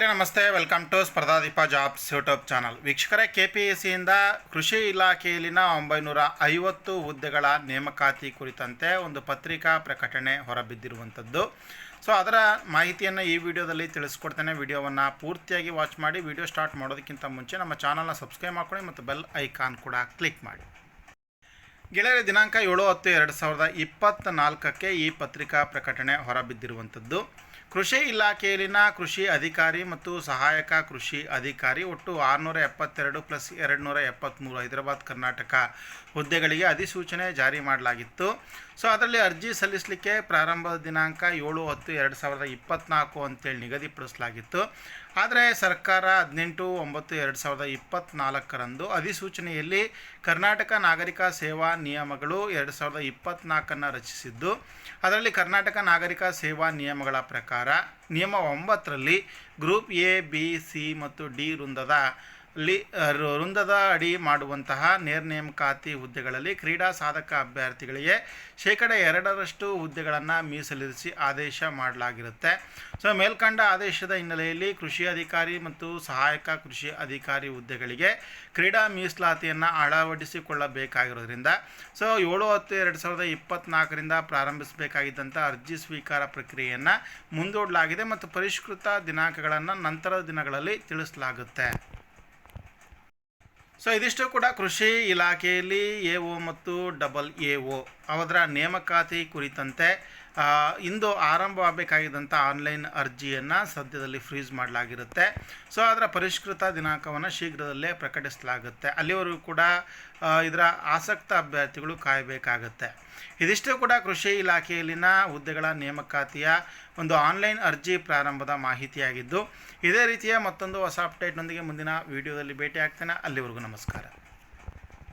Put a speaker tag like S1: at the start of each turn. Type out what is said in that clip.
S1: ಸ್ನೇಹಿತರೆ ನಮಸ್ತೆ. Welcome to Spardhadeepa jobs YouTube channel. ವೀಕ್ಷಕರೇ ಕೆ ಪಿ ಎಸ್ ಸಿಯಿಂದ ಕೃಷಿ ಇಲಾಖೆಯಲ್ಲಿನ ಒಂಬೈನೂರ ಐವತ್ತು ಹುದ್ದೆಗಳ ನೇಮಕಾತಿ ಕುರಿತಂತೆ ಒಂದು ಪತ್ರಿಕಾ ಪ್ರಕಟಣೆ ಹೊರಬಿದ್ದಿರುವಂಥದ್ದು. ಸೊ, ಅದರ ಮಾಹಿತಿಯನ್ನು ಈ ವಿಡಿಯೋದಲ್ಲಿ ತಿಳಿಸ್ಕೊಡ್ತೇನೆ. ವಿಡಿಯೋವನ್ನು ಪೂರ್ತಿಯಾಗಿ ವಾಚ್ ಮಾಡಿ, ವಿಡಿಯೋ ಸ್ಟಾರ್ಟ್ ಮಾಡೋದಕ್ಕಿಂತ ಮುಂಚೆ ನಮ್ಮ ಚಾನಲ್ನ ಸಬ್ಸ್ಕ್ರೈಬ್ ಮಾಡ್ಕೊಳ್ಳಿ ಮತ್ತು ಬೆಲ್ ಐಕಾನ್ ಕೂಡ ಕ್ಲಿಕ್ ಮಾಡಿ. ಗೆಳೆಯರ ದಿನಾಂಕ ಏಳು ಹತ್ತು ಎರಡು ಸಾವಿರದ ಇಪ್ಪತ್ತ ನಾಲ್ಕಕ್ಕೆ ಈ ಪತ್ರಿಕಾ ಪ್ರಕಟಣೆ ಹೊರಬಿದ್ದಿರುವಂಥದ್ದು. ಕೃಷಿ ಇಲಾಖೆಯಲ್ಲಿನ ಕೃಷಿ ಅಧಿಕಾರಿ ಮತ್ತು ಸಹಾಯಕ ಕೃಷಿ ಅಧಿಕಾರಿ ಒಟ್ಟು ಆರುನೂರ ಎಪ್ಪತ್ತೆರಡು ಪ್ಲಸ್ ಎರಡು ನೂರ ಎಪ್ಪತ್ತ್ಮೂರು ಹೈದರಾಬಾದ್, ಕರ್ನಾಟಕ ಹುದ್ದೆಗಳಿಗೆ ಅಧಿಸೂಚನೆ ಜಾರಿ ಮಾಡಲಾಗಿತ್ತು. ಸೊ ಅದರಲ್ಲಿ ಅರ್ಜಿ ಸಲ್ಲಿಸಲಿಕ್ಕೆ ಪ್ರಾರಂಭದ ದಿನಾಂಕ ಏಳು ಹತ್ತು ಎರಡು ಸಾವಿರದ ಇಪ್ಪತ್ತ್ನಾಲ್ಕು ಅಂತೇಳಿ ನಿಗದಿಪಡಿಸಲಾಗಿತ್ತು ಆದರೆ ಸರ್ಕಾರ ಹದಿನೆಂಟು ಒಂಬತ್ತು ಎರಡು ಸಾವಿರದ ಇಪ್ಪತ್ತ್ನಾಲ್ಕರಂದು ಅಧಿಸೂಚನೆಯಲ್ಲಿ ಕರ್ನಾಟಕ ನಾಗರಿಕ ಸೇವಾ ನಿಯಮಗಳು ಎರಡು ಸಾವಿರದ ಇಪ್ಪತ್ತ್ನಾಲ್ಕನ್ನು ರಚಿಸಿದ್ದು, ಅದರಲ್ಲಿ ಕರ್ನಾಟಕ ನಾಗರಿಕ ಸೇವಾ ನಿಯಮಗಳ ಪ್ರಕಾರ ನಿಯಮ ಒಂಬತ್ತರಲ್ಲಿ ಗ್ರೂಪ್ ಎ, ಬಿ, ಸಿ ಮತ್ತು ಡಿ ವೃಂದದ ಲಿ ವೃಂದದ ಅಡಿ ಮಾಡುವಂತಹ ನೇರ ನೇಮಕಾತಿ ಹುದ್ದೆಗಳಲ್ಲಿ ಕ್ರೀಡಾ ಸಾಧಕ ಅಭ್ಯರ್ಥಿಗಳಿಗೆ ಶೇಕಡ ಎರಡರಷ್ಟು ಹುದ್ದೆಗಳನ್ನು ಮೀಸಲಿರಿಸಿ ಆದೇಶ ಮಾಡಲಾಗಿರುತ್ತೆ. ಸೊ, ಮೇಲ್ಕಂಡ ಆದೇಶದ ಹಿನ್ನೆಲೆಯಲ್ಲಿ ಕೃಷಿ ಅಧಿಕಾರಿ ಮತ್ತು ಸಹಾಯಕ ಕೃಷಿ ಅಧಿಕಾರಿ ಹುದ್ದೆಗಳಿಗೆ ಕ್ರೀಡಾ ಮೀಸಲಾತಿಯನ್ನು ಅಳವಡಿಸಿಕೊಳ್ಳಬೇಕಾಗಿರೋದ್ರಿಂದ, ಸೊ, ಏಳು ಹತ್ತು ಎರಡು ಸಾವಿರದ ಇಪ್ಪತ್ತ್ನಾಲ್ಕರಿಂದ ಪ್ರಾರಂಭಿಸಬೇಕಾಗಿದ್ದಂಥ ಅರ್ಜಿ ಸ್ವೀಕಾರ ಪ್ರಕ್ರಿಯೆಯನ್ನು ಮುಂದೂಡಲಾಗಿದೆ ಮತ್ತು ಪರಿಷ್ಕೃತ ದಿನಾಂಕಗಳನ್ನು ನಂತರದ ದಿನಗಳಲ್ಲಿ ತಿಳಿಸಲಾಗುತ್ತೆ. ಸೊ ಇದಿಷ್ಟು ಕೂಡ ಕೃಷಿ ಇಲಾಖೆಯಲ್ಲಿ ಎ ಒ ಮತ್ತು ಡಬಲ್ ಎ ಒ ಅವರ ನೇಮಕಾತಿ ಕುರಿತಂತೆ ಇಂದು ಆರಂಭವಾಗಬೇಕಾಗಿದ್ದಂಥ ಆನ್ಲೈನ್ ಅರ್ಜಿಯನ್ನು ಸದ್ಯದಲ್ಲಿ ಫ್ರೀಸ್ ಮಾಡಲಾಗಿರುತ್ತೆ. ಸೊ, ಅದರ ಪರಿಷ್ಕೃತ ದಿನಾಂಕವನ್ನು ಶೀಘ್ರದಲ್ಲೇ ಪ್ರಕಟಿಸಲಾಗುತ್ತೆ. ಅಲ್ಲಿವರೆಗೂ ಕೂಡ ಇದರ ಆಸಕ್ತ ಅಭ್ಯರ್ಥಿಗಳು ಕಾಯಬೇಕಾಗತ್ತೆ. ಇದಿಷ್ಟು ಕೂಡ ಕೃಷಿ ಇಲಾಖೆಯಲ್ಲಿನ ಹುದ್ದೆಗಳ ನೇಮಕಾತಿಯ ಒಂದು ಆನ್ಲೈನ್ ಅರ್ಜಿ ಪ್ರಾರಂಭದ ಮಾಹಿತಿಯಾಗಿದ್ದು, ಇದೇ ರೀತಿಯ ಮತ್ತೊಂದು ಹೊಸ ಅಪ್ಡೇಟ್ನೊಂದಿಗೆ ಮುಂದಿನ ವಿಡಿಯೋದಲ್ಲಿ ಭೇಟಿ ಆಗ್ತೇನೆ ಅಲ್ಲಿವರೆಗೂ ನಮಸ್ಕಾರ.